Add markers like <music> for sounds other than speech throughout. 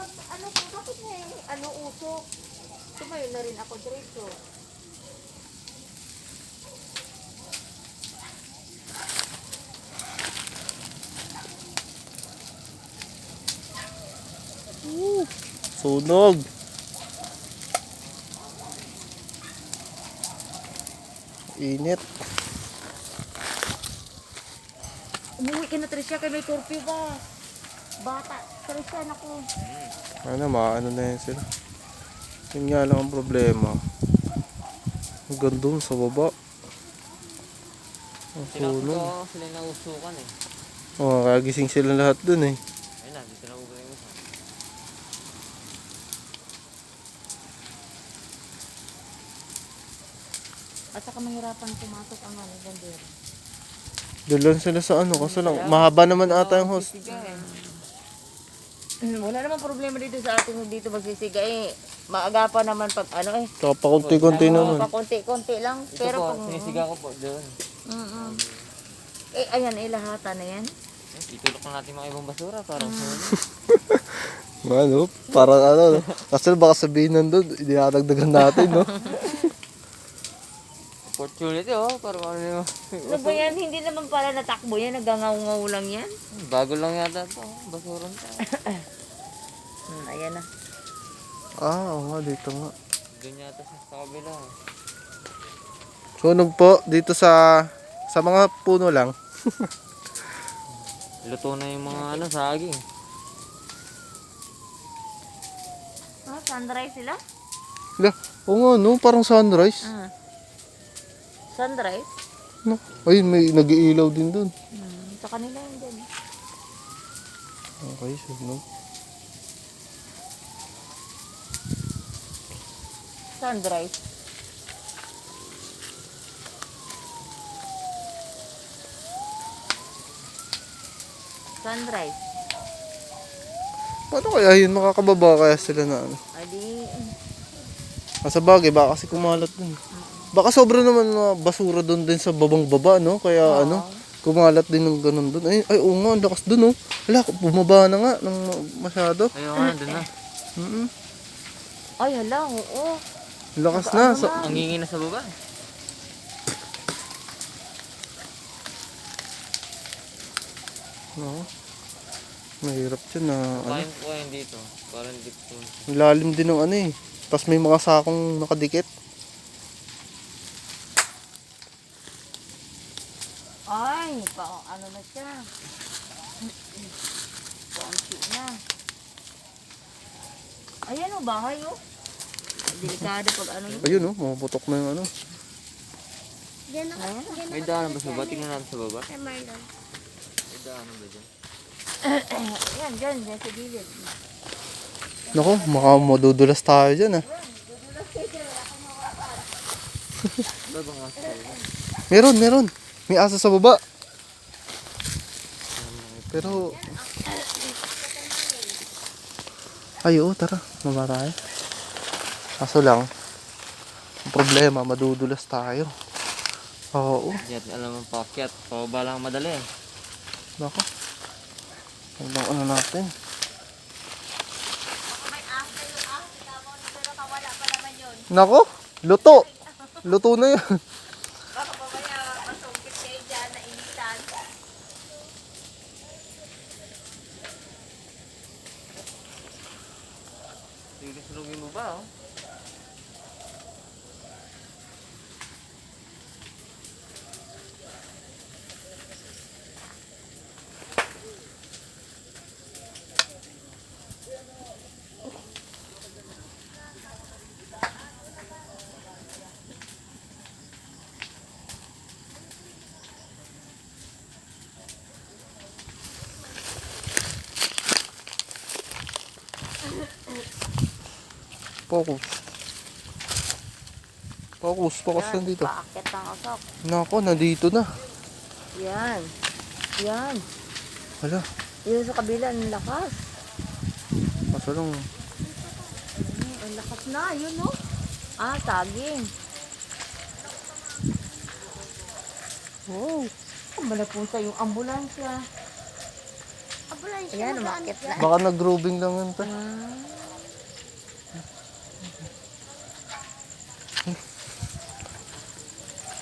pag ano ko, bakit na yung ano usok? Tumayo na rin ako diretso. Sunog. Init. Umuwi ka na Tricia kay may curfew ba? Bata, Tricia naku. Ano, maano na yan sila. Yun nga lang ang problema. Hanggang doon sa baba. Ang Sila ko sila nausukan eh. Oh, kaya gising sila lahat dun eh. Ayun na, dito na usa. At saka mahirapan pumasok ang ano, bandera. Doon lang sila sa ano, kasi lang, mahaba naman ata yung host. Siga eh. Mm, Wala namang problema dito sa ating dito magsisiga eh. Maagapan naman pag ano eh. Tsaka pakunti-kunti naman. Pakunti-kunti lang. Ito Pero po, kung... sinisiga ko po doon. Mm-mm. Eh, ayan, eh, lahata na yan. Eh, Itulok na natin mga ibang basura para Mm. <laughs> sunog. Ano, para ano, no? kasi baka sabihin nandun, dinadagdagan natin, no? <laughs> Opportunity oh, para ano yung... Ano ba yan? Hindi naman pala natakbo yan. Nagangaw-ngaw lang yan. Bago lang yata to, basuran to. <laughs> Hmm, ayan na. Ah, oo nga, dito nga. Doon yata sa, sa kabila. eh. Sunog po, dito sa, sa mga puno lang. <laughs> Luto na yung mga ano, saging. Ah, sunrise sila? Hala, oo nga, no, parang sunrise. Ah. Sunrise? No? Ayun, may nag-iilaw din dun. Hmm, sa kanila yun dyan. Okay, sunog. Sunrise. Sunrise. Paano kaya yun, makakababa kaya sila na ano? Adi, Nasa bagay, baka kasi kumalat dun. Baka sobra naman na basura dun din sa babang baba, no? Kaya ano, kumalat din ng ganun dun. Ay, ay oo nga, ang lakas dun, no? Hala, bumaba na nga ng masyado. Ayun nga, doon na. Mm ay hala, oo. Lakas na. Sa, Ang hingi na sa baba. no? Mahirap yun na, ano? Kain ko kain dito. Parang dip ko. Ang lalim din ng ano eh. Tapos may mga sakong nakadikit. Ay, pa, ano na siya. Paunti na. Ayan o, bahay o. Delikado pag ano yun. Ayun, no? Maputok na yung ano. Ayan. May daanan ba sa baba? Tingnan natin sa baba. May daanan ba dyan? Ayan, dyan, dyan sa gilid. Nako, maka madudulas tayo dyan ah. Meron, meron. May asa sa baba. Pero... Ay, oo, tara. Mama tayo. Kaso lang, ang problema, madudulas tayo. Oo, natin alam ang pakyat. Pababa lang madali eh. nako. Ano ano natin? Nako, luto. Luto na yan. <laughs> Focus. Focus, focus lang dito. Paakit ang usok. Nako, nandito na. Yan. Yan. Hala, Dito sa kabila, ang lakas. kaso lang, Hmm, ang lakas na, yun no. Ah, saging. Wow. Ang malapunsa yung ambulansya. Ayan, umakit na. Baka nag-grooving lang yun ta.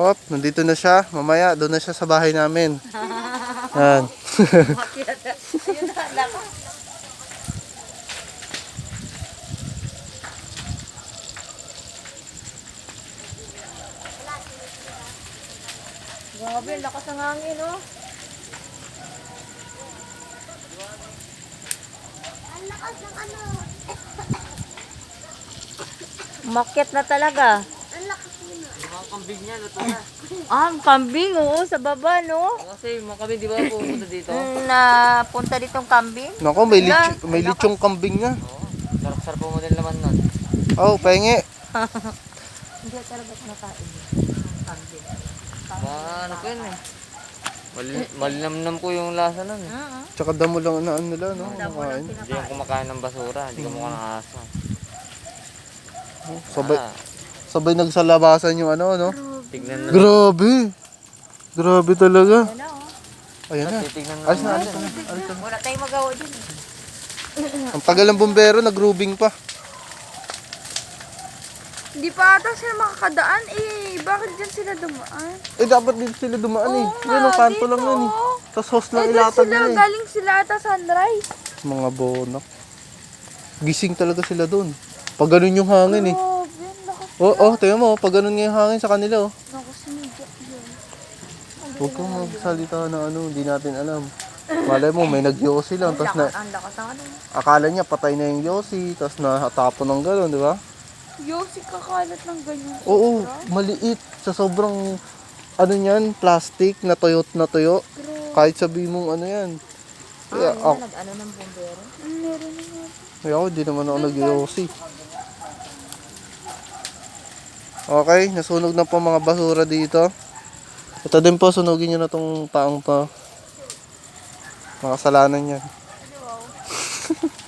Hop, nandito na siya. Mamaya, doon na siya sa bahay namin. <laughs> Yan. Umakit na. Ayun na, laka. Grabe, ang lakas ng hangin, oh. Umakit na talaga. Yung kambing niya, luto na. Ah, ang kambing, oo, sa baba, no? Kasi yung mga kambing, di ba pupunta dito? Mm, Na punta ditong kambing. Nako, may, lich- may lichong kambing nga. Oo. Sarap-sarap po mo din naman nun. Oh, penge. <laughs> Hindi talaga kumakain. Kambing. Mga ano po yun eh. Mali malinamnam po yung lasa nun eh. Ah, ah. Tsaka damo lang na ano nila, no? Damo lang Nakain. Hindi yung kumakain ng basura, hindi ka mukha ng aso. Sabay, Ah, sabay nagsalabasan yung ano, no? tignan na. Grabe. Grabe talaga. Ayan na, oh. Ayan na. Titignan na. Alis na, alis na. Alis na. Wala tayong magawa dyan. <clears throat> Ang tagal ng bumbero, nag-grooving pa. Hindi pa ata sila makakadaan eh. Bakit dyan sila dumaan? Eh, dapat dito sila dumaan eh. Oo Yan, ang nga, dito. lang yun eh. Tapos host Eh, lang dyan ilatag sila. nila eh. Galing sila ata sunrise. Mga bonak. Gising talaga sila doon. Pag ganun yung hangin eh. Ang. Oo, oh, oh, tingnan mo, pag ganun nga yung hangin sa kanila oh. Nakasinidya yun. Huwag kang magsalita na ano, hindi natin alam. Malay mo, may nag-yosi lang, tapos na, Ang lakas ng ano. akala niya patay na yung yosi, tapos nahatapon ng gano'n, di ba? Yosi kakalat ng ganyan. Oo, maliit. Sa sobrang, ano yan, plastic na tuyot na tuyo. Kahit sabi mong ano yan. Kaya, Ah, ako, yun, nag-ano ng bumbero. Ang meron na nga. kaya ako, di naman ako nag-yosi. Okay, nasunog na po mga basura dito. Ito din po, sunugin nyo na tong taong to. Makasalanan yan.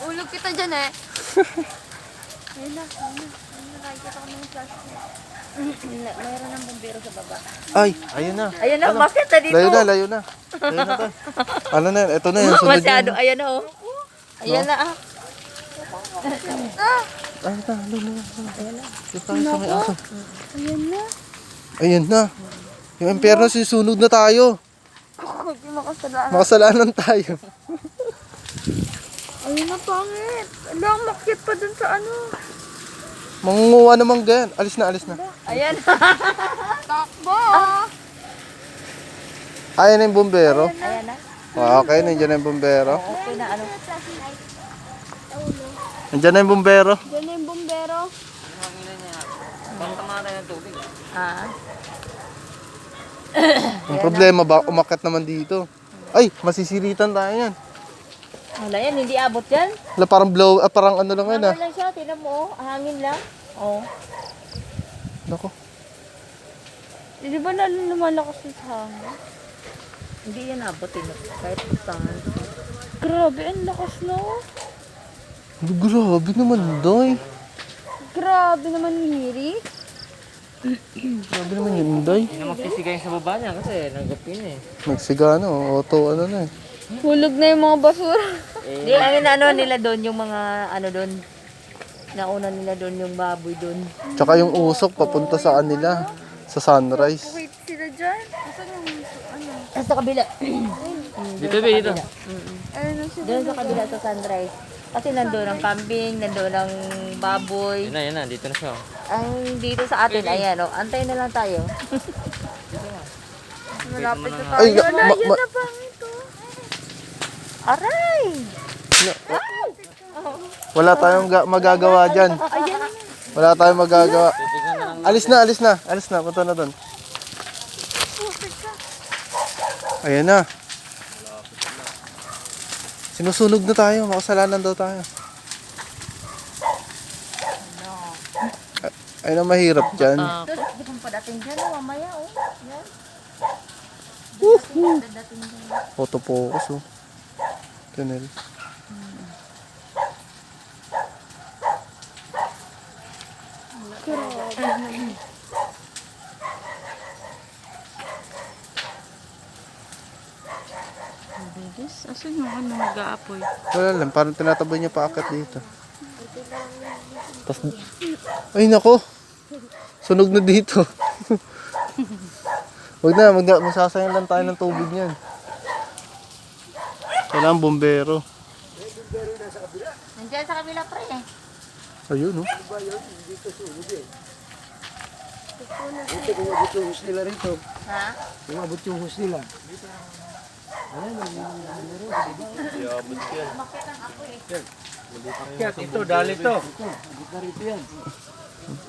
Ulog kita dyan eh. <laughs> Ayun na, ayun na. Ayun na, nakikita ko ng plastic. Mayroon ng bumbero sa baba. Ay, ayun na. Ayan na, umakit na dito. Layo na, layo na. Layo na to. Ano na, ito na yan. Sunod Masyado, ayan na, oh. Ayan na, ah. Ay, ito, lalo na. Ayan na. May aso. Ayun na. Ayan na. Yung impyerno, sisunog na tayo. Huwag yung makasalaan. Makasalanan tayo. Ayun na, pangit. Ala, makit pa dun sa ano. Mangunguha naman ganyan. Alis na, alis na. Ayan. <laughs> Takbo! Ayan na yung bumbero. Ayan na. Okay, nandiyan na yung bumbero. Okay na, ano. Nandiyan na yung bumbero. Diyan na yung tubig. Ah. Ang problema ba, umakyat naman dito. Ay, masisiritan tayo yan. Wala yan, hindi abot yan. Wala, parang blow, ah, parang ano lang yan ah. Ano lang siya, tinan mo, oh. hangin lang. Oh. Nako. Eh, Di ba lalo lumalakas yung hangin? Hindi yan abot, eh. Kahit pustangan. Grabe, ang lakas no. Grabe naman, Day. Grabe naman hiri. Grabe naman yun, Day. Hindi na magsisigay sa baba niya kasi nagapin eh. Nagsigano, auto ano na eh. Hulog na yung mga basura. Hindi, ang ano nila doon, yung mga, ano doon, nauna nila doon yung baboy doon. Tsaka yung usok papunta sa kanila, sa sunrise. Wait sila dyan. Asan yung ano? Sa kabila. <clears throat> Dito ba dito? Ayun sila. doon sa kabila sa sunrise. Kasi nandoon ang kambing, nandoon ang baboy. Yun na, yun na. Dito na siya. oh. Ang dito sa atin, ayan, oh. Antay na lang tayo. Malapit na tayo. Ay, Wala, ma- yan ma- na pangit oh. Aray! Wala tayong ga- magagawa dyan. Wala tayong magagawa. Titignan na lang. Alis na, alis na. Alis na, punta na doon. Ayan na. Sinusunog na tayo, makasalanan daw tayo. A- Ayun ang mahirap dyan. Doon, di pa padating dyan, mamaya, oh. Yan. Dyan. Photo focus oh. Tunnel. Asan yung ano nag-aapoy? Wala lang, parang tinatabay niya paakyat dito. Tapos, ay nako, sunog na dito. <laughs> Huwag na, mag masasayang lang tayo ng tubig niyan. Kailangan bombero. Nandiyan sa kabila pre eh. Ayun, oh. Ha?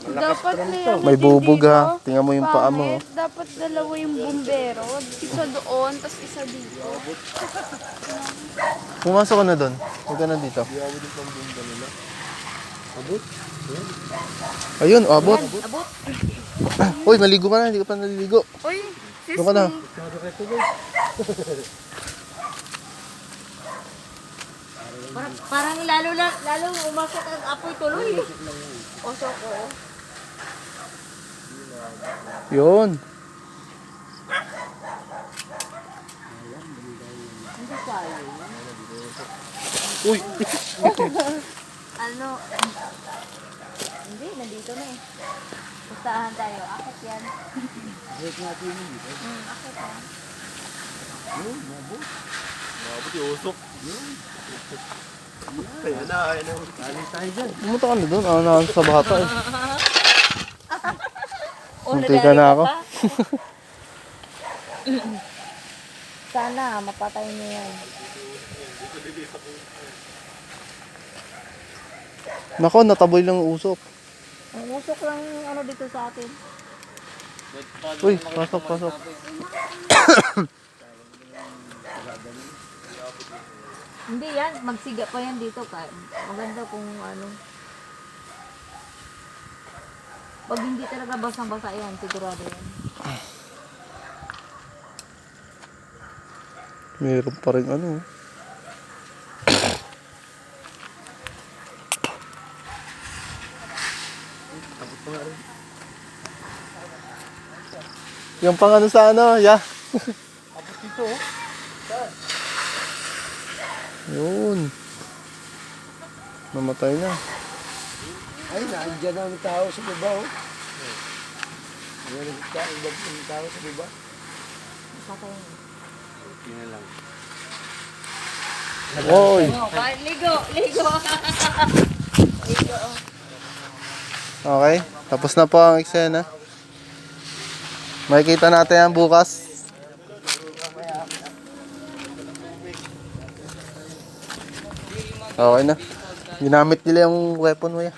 Dapat Leo, May bubog ha. Tingnan mo yung paa mo. oh. Dapat dalawa yung bumbero. Isa doon, tapos isa dito. Pumasok ka na doon. Huwag ka na dito. Ayun, abot. Abot. <coughs> Uy, maligo ka na. Hindi ka pa naliligo. Uy, sis Doon ka na. Parang, parang lalo na, lalo umakit ang apoy tuloy. Oso ko. Yun. Uy, Ano? Hindi, nandito na eh. Pustahan tayo. Akit yan. Hmm, akit yan. Pumunta ka na doon. Ah, na sa bata eh. <laughs> Munti ka na ako. <laughs> Sana, mapatay niyo yan. Nako, nataboy lang ang usok. Ang usok lang yung ano dito sa atin. Uy, pasok, pasok. <coughs> <coughs> Hindi yan, magsiga pa yan dito. Maganda kung ano. Pag hindi talaga basang-basa yan, sigurado yan. Meron pa rin ano. Yung pang ano sa ano, ya. <laughs> Abot dito. Yun. Namatay na. Ay, nandiyan ang tao sa baba, oh. Meron ka, ang tao sa baba. Oy. Oh, ba- ligo, ligo. <laughs> Okay, tapos na po ang eksena. Makikita natin yan bukas. Okay na. Ginamit nila yung weapon mo yan.